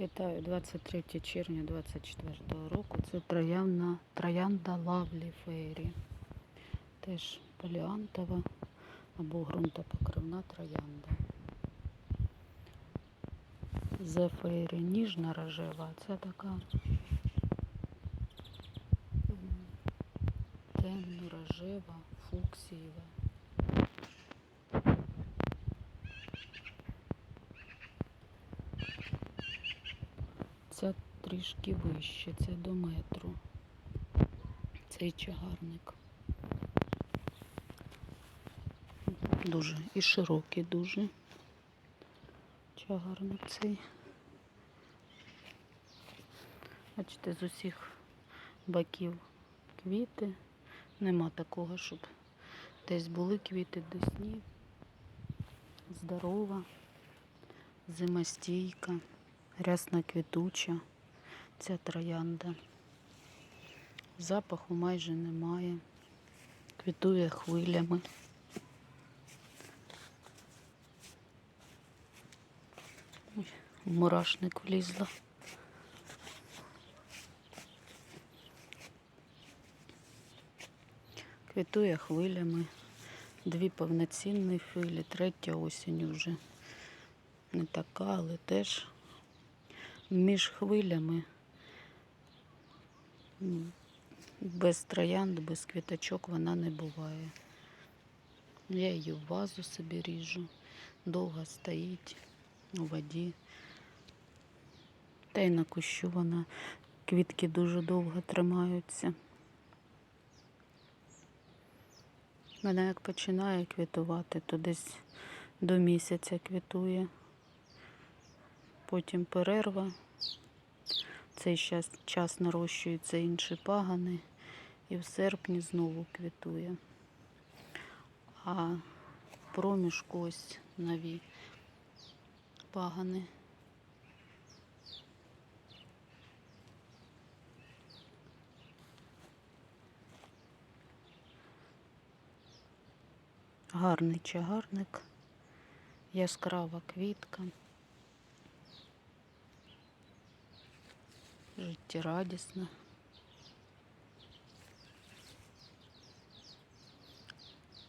Вітаю 23 червня 24 року. Це троянда, троянда Лавлі Фейрі. Теж поліантова або ґрунтопокривна троянда. Зе Фейрі ніжна рожева, це така м, темно-рожева, фуксієва. Ця трішки вище, це до метру. Цей чагарник. Дуже і широкий дуже. Чагарник цей. Бачите, з усіх боків квіти. Нема такого, щоб десь були квіти, десь ні. Здорова, зимостійка рясна квітуча ця троянда. Запаху майже немає. Квітує хвилями. Ой, в мурашник влізла. Квітує хвилями. Дві повноцінні хвилі, третя осінь вже не така, але теж між хвилями. Без троянд, без квіточок вона не буває. Я її в вазу собі ріжу, довго стоїть у воді. Та й на кущу вона квітки дуже довго тримаються. Вона як починає квітувати, то десь до місяця квітує потім перерва. Цей час, нарощуються інші пагани і в серпні знову квітує. А проміжку ось нові пагани. Гарний чагарник, яскрава квітка. Життєрадісна.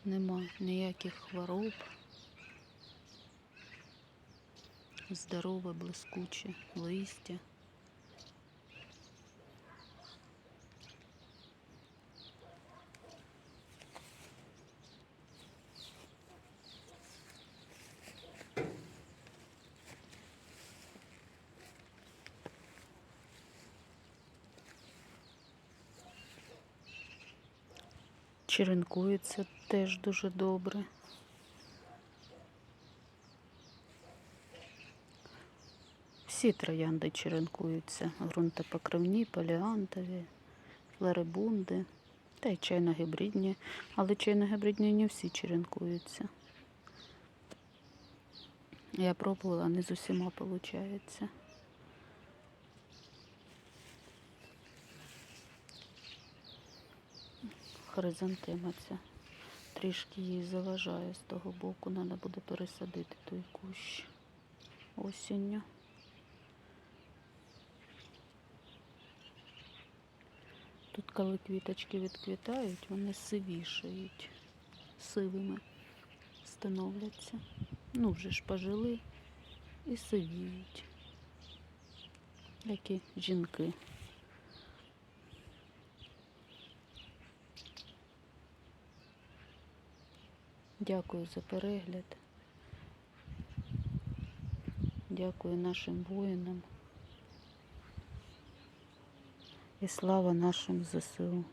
Нема ніяких хвороб. Здорове, блискуче листя. Черенкується теж дуже добре. Всі троянди черенкуються. Грунтопокривні, поліантові, флорибунди та й чайно-гібридні. Але чайно-гібридні не всі черенкуються. Я пробувала, не з усіма виходить. Хризантема ця. Трішки їй заважає з того боку. Треба буде пересадити той кущ осінню. Тут, коли квіточки відквітають, вони сивішають, сивими становляться. Ну, вже ж пожили і сивіють, як і жінки. Дякую за перегляд. Дякую нашим воїнам. І слава нашим ЗСУ.